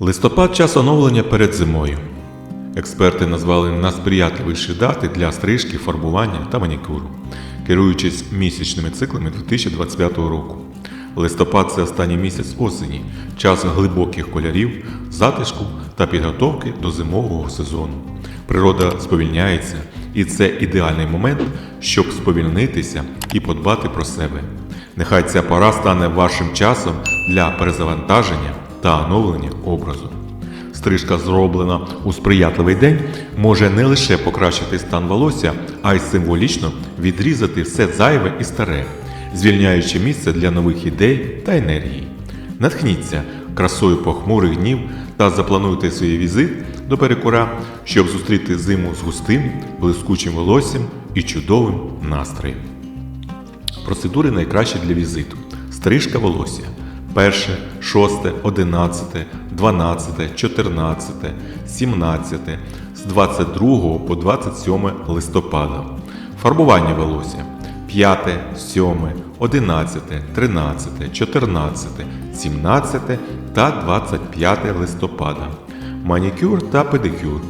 Листопад час оновлення перед зимою. Експерти назвали найсприятливіші дати для стрижки, фарбування та манікюру, керуючись місячними циклами 2025 року. Листопад це останній місяць осені, час глибоких кольорів, затишку та підготовки до зимового сезону. Природа сповільняється, і це ідеальний момент, щоб сповільнитися і подбати про себе. Нехай ця пора стане вашим часом для перезавантаження та оновлення образу. Стрижка, зроблена у сприятливий день, може не лише покращити стан волосся, а й символічно відрізати все зайве і старе, звільняючи місце для нових ідей та енергії. Натхніться красою похмурих днів та заплануйте свій візит до перекура, щоб зустріти зиму з густим, блискучим волоссям і чудовим настроєм. Процедури найкращі для візиту. Стрижка волосся. Перше, шосте, одинадцяте, дванадцяте, чотирнадцяте, сімнадцяте, з 22 по 27 листопада. Фарбування волосся. 5, 7, 11, 13, 14, 17 та 25 листопада. Манікюр та педикюр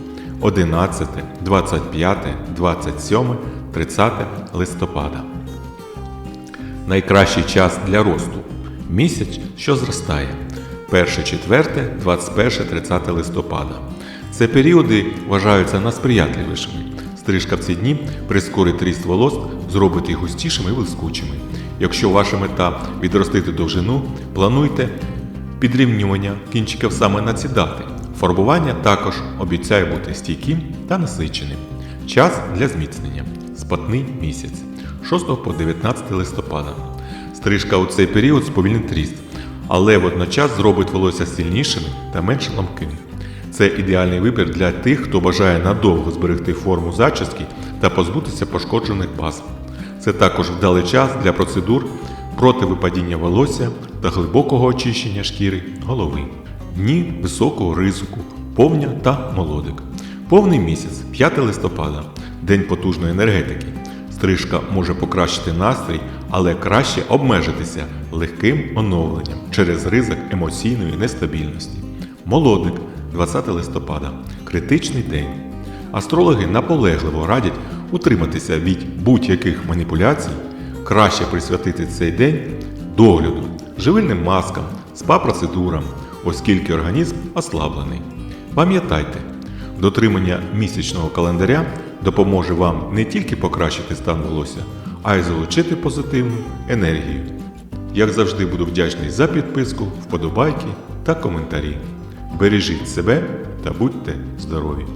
11, 25, 27, 30 листопада. Найкращий час для росту місяць, що зростає. 1, 4, 21, 30 листопада. Це періоди вважаються найсприятливішими. Стрижка в ці дні прискорить ріст волос, зробить їх густішими і блискучими. Якщо ваша мета відростити довжину, плануйте підрівнювання кінчиків саме на ці дати. Фарбування також обіцяє бути стійким та насиченим. Час для зміцнення. Спатний місяць 6 по 19 листопада. Стрижка у цей період сповільнить ріст, але водночас зробить волосся сильнішим та менш ламким. Це ідеальний вибір для тих, хто бажає надовго зберегти форму зачіски та позбутися пошкоджених баз. Це також вдалий час для процедур проти випадіння волосся та глибокого очищення шкіри голови. Дні високого ризику, повня та молодик. Повний місяць 5 листопада, день потужної енергетики. Стрижка може покращити настрій, але краще обмежитися легким оновленням через ризик емоційної нестабільності. Молодик 20 листопада критичний день. Астрологи наполегливо радять утриматися від будь-яких маніпуляцій, краще присвятити цей день догляду, живильним маскам, спа-процедурам, оскільки організм ослаблений. Пам'ятайте, дотримання місячного календаря допоможе вам не тільки покращити стан волосся, а й залучити позитивну енергію. Як завжди, буду вдячний за підписку, вподобайки та коментарі. Бережіть себе та будьте здорові!